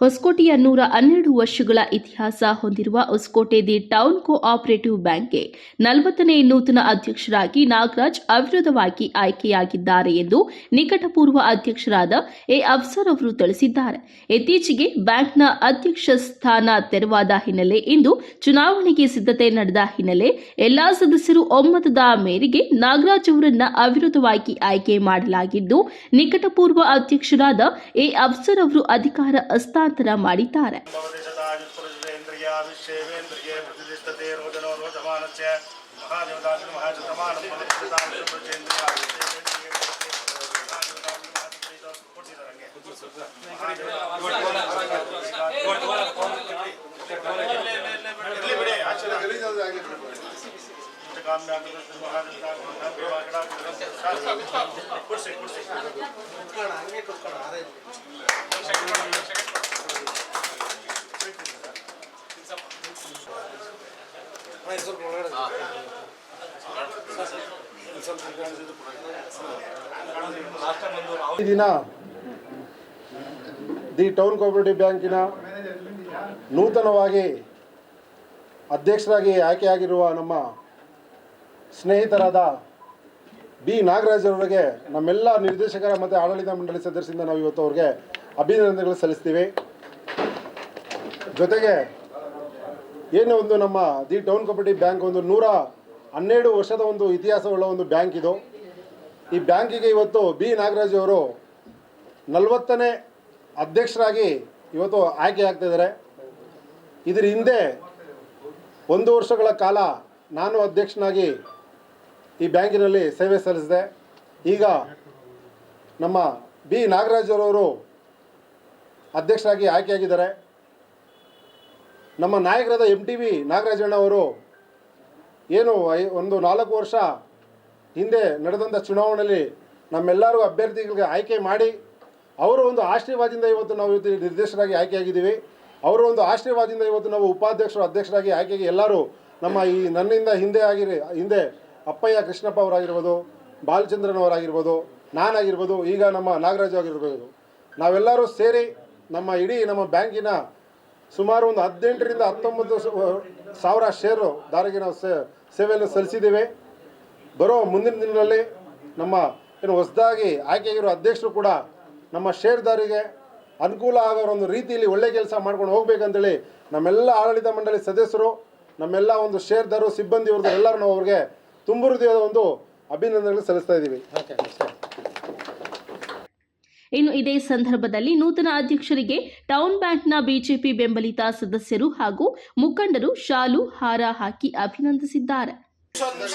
ಹೊಸಕೋಟೆಯ ನೂರ ಹನ್ನೆರಡು ವರ್ಷಗಳ ಇತಿಹಾಸ ಹೊಂದಿರುವ ಹೊಸಕೋಟೆ ದಿ ಟೌನ್ ಕೋಆಪರೇಟಿವ್ ಬ್ಯಾಂಕ್ಗೆ ನಲವತ್ತನೇ ನೂತನ ಅಧ್ಯಕ್ಷರಾಗಿ ನಾಗರಾಜ್ ಅವಿರೋಧವಾಗಿ ಆಯ್ಕೆಯಾಗಿದ್ದಾರೆ ಎಂದು ನಿಕಟಪೂರ್ವ ಅಧ್ಯಕ್ಷರಾದ ಎ ಅಫ್ಸರ್ ಅವರು ತಿಳಿಸಿದ್ದಾರೆ. ಇತ್ತೀಚೆಗೆ ಬ್ಯಾಂಕ್ನ ಅಧ್ಯಕ್ಷ ಸ್ಥಾನ ತೆರವಾದ ಹಿನ್ನೆಲೆ ಇಂದು ಚುನಾವಣೆಗೆ ಸಿದ್ಧತೆ ನಡೆದ ಹಿನ್ನೆಲೆ ಎಲ್ಲಾ ಸದಸ್ಯರು ಒಮ್ಮತದ ಮೇರೆಗೆ ನಾಗರಾಜ್ ಅವರನ್ನ ಅವಿರೋಧವಾಗಿ ಆಯ್ಕೆ ಮಾಡಲಾಗಿದ್ದು, ನಿಕಟಪೂರ್ವ ಅಧ್ಯಕ್ಷರಾದ ಎ ಅಫ್ಸರ್ ಅವರು ಅಧಿಕಾರ ಹಸ್ತಾಂತರ ಮಾಡಿದ್ದಾರೆ भवति शतायुत्तरजतेन्द्रिया विश्वेन्द्रिये प्रतिष्ठते रोदनो रोदमानस्य महादेवताग्नि महाचतमानं मनुष्यतां सुब्रजेन्द्रिया विश्वेन्द्रिये ಈ ದಿನ ದಿ ಟೌನ್ ಕೋಆಪರೇಟಿವ್ ಬ್ಯಾಂಕಿನ ನೂತನವಾಗಿ ಅಧ್ಯಕ್ಷರಾಗಿ ಆಯ್ಕೆಯಾಗಿರುವ ನಮ್ಮ ಸ್ನೇಹಿತರಾದ ಬಿ ನಾಗರಾಜ್ ಅವರಿಗೆ, ನಮ್ಮೆಲ್ಲ ನಿರ್ದೇಶಕರ ಮತ್ತು ಆಡಳಿತ ಮಂಡಳಿ ಸದಸ್ಯರಿಂದ ನಾವು ಇವತ್ತು ಅವ್ರಿಗೆ ಅಭಿನಂದನೆಗಳು ಸಲ್ಲಿಸ್ತೀವಿ. ಜೊತೆಗೆ, ಏನು ಒಂದು ನಮ್ಮ ದಿ ಟೌನ್ ಕೋಪರೇಟಿವ್ ಬ್ಯಾಂಕ್ ಒಂದು ನೂರ ಹನ್ನೆರಡು ವರ್ಷದ ಒಂದು ಇತಿಹಾಸವುಳ್ಳ ಒಂದು ಬ್ಯಾಂಕ್ ಇದು. ಈ ಬ್ಯಾಂಕಿಗೆ ಇವತ್ತು ಬಿ. ನಾಗರಾಜ್ ಅವರು ನಲವತ್ತನೇ ಅಧ್ಯಕ್ಷರಾಗಿ ಇವತ್ತು ಆಯ್ಕೆ ಆಗ್ತಾ ಇದ್ದಾರೆ. ಇದರ ಹಿಂದೆ ಒಂದು ವರ್ಷಗಳ ಕಾಲ ನಾನು ಅಧ್ಯಕ್ಷನಾಗಿ ಈ ಬ್ಯಾಂಕಿನಲ್ಲಿ ಸೇವೆ ಸಲ್ಲಿಸಿದೆ. ಈಗ ನಮ್ಮ ಬಿ. ನಾಗರಾಜ್ ಅವರು ಅಧ್ಯಕ್ಷರಾಗಿ ಆಯ್ಕೆಯಾಗಿದ್ದಾರೆ ನಮ್ಮ ನಾಯಕರಾದ ಎಂ ಟಿ ವಿ. ನಾಗರಾಜಣ್ಣ ಅವರು ಏನು ಐ- ಒಂದು ನಾಲ್ಕು ವರ್ಷ ಹಿಂದೆ ನಡೆದಂಥ ಚುನಾವಣೆಯಲ್ಲಿ ನಮ್ಮೆಲ್ಲರೂ ಅಭ್ಯರ್ಥಿಗಳಿಗೆ ಆಯ್ಕೆ ಮಾಡಿ, ಅವರ ಒಂದು ಆಶೀರ್ವಾದದಿಂದ ಇವತ್ತು ನಾವು ಇವತ್ತು ನಿರ್ದೇಶಕರಾಗಿ ಆಯ್ಕೆಯಾಗಿದ್ದೀವಿ. ಅವರ ಒಂದು ಆಶೀರ್ವಾದದಿಂದ ಇವತ್ತು ನಾವು ಉಪಾಧ್ಯಕ್ಷರು, ಅಧ್ಯಕ್ಷರಾಗಿ ಆಯ್ಕೆಗೆ ಎಲ್ಲರೂ ನಮ್ಮ ಈ ನನ್ನಿಂದ ಹಿಂದೆ ಆಗಿರಿ ಹಿಂದೆ ಅಪ್ಪಯ್ಯ ಕೃಷ್ಣಪ್ಪ ಅವರಾಗಿರ್ಬೋದು ಬಾಲಚಂದ್ರನವರಾಗಿರ್ಬೋದು ನಾನಾಗಿರ್ಬೋದು, ಈಗ ನಮ್ಮ ನಾಗರಾಜ್ ಆಗಿರ್ಬೋದು ನಾವೆಲ್ಲರೂ ಸೇರಿ ನಮ್ಮ ಇಡೀ ನಮ್ಮ ಬ್ಯಾಂಕಿನ ಸುಮಾರು ಒಂದು ಹದಿನೆಂಟರಿಂದ ಹತ್ತೊಂಬತ್ತು ಸಾವಿರ ಷೇರು ದಾರಿಗೆ ನಾವು ಸೇವೆಯನ್ನು ಸಲ್ಲಿಸಿದ್ದೇವೆ. ಬರೋ ಮುಂದಿನ ದಿನಗಳಲ್ಲಿ ನಮ್ಮ ಏನು ಹೊಸದಾಗಿ ಆಯ್ಕೆಯಾಗಿರೋ ಅಧ್ಯಕ್ಷರು ಕೂಡ ನಮ್ಮ ಷೇರ್ದಾರಿಗೆ ಅನುಕೂಲ ಆಗೋ ಒಂದು ರೀತಿಯಲ್ಲಿ ಒಳ್ಳೆ ಕೆಲಸ ಮಾಡ್ಕೊಂಡು ಹೋಗ್ಬೇಕಂತೇಳಿ ನಮ್ಮೆಲ್ಲ ಆಡಳಿತ ಮಂಡಳಿ ಸದಸ್ಯರು, ನಮ್ಮೆಲ್ಲ ಒಂದು ಷೇರ್ದಾರು ಸಿಬ್ಬಂದಿ ಎಲ್ಲರೂ ನಾವು ಅವ್ರಿಗೆ ತುಂಬ ಹೃದಯದ ಒಂದು ಅಭಿನಂದನೆಗಳು ಸಲ್ಲಿಸ್ತಾ ಇದ್ದೀವಿ. ಇನ್ನು ಇದೇ ಸಂದರ್ಭದಲ್ಲಿ ನೂತನ ಅಧ್ಯಕ್ಷರಿಗೆ ಟೌನ್ ಬ್ಯಾಂಕ್ನ ಬಿಜೆಪಿ ಬೆಂಬಲಿತ ಸದಸ್ಯರು ಹಾಗೂ ಮುಖಂಡರು ಶಾಲು ಹಾರ ಹಾಕಿ ಅಭಿನಂದಿಸಿದ್ದಾರೆ. ಒಂದು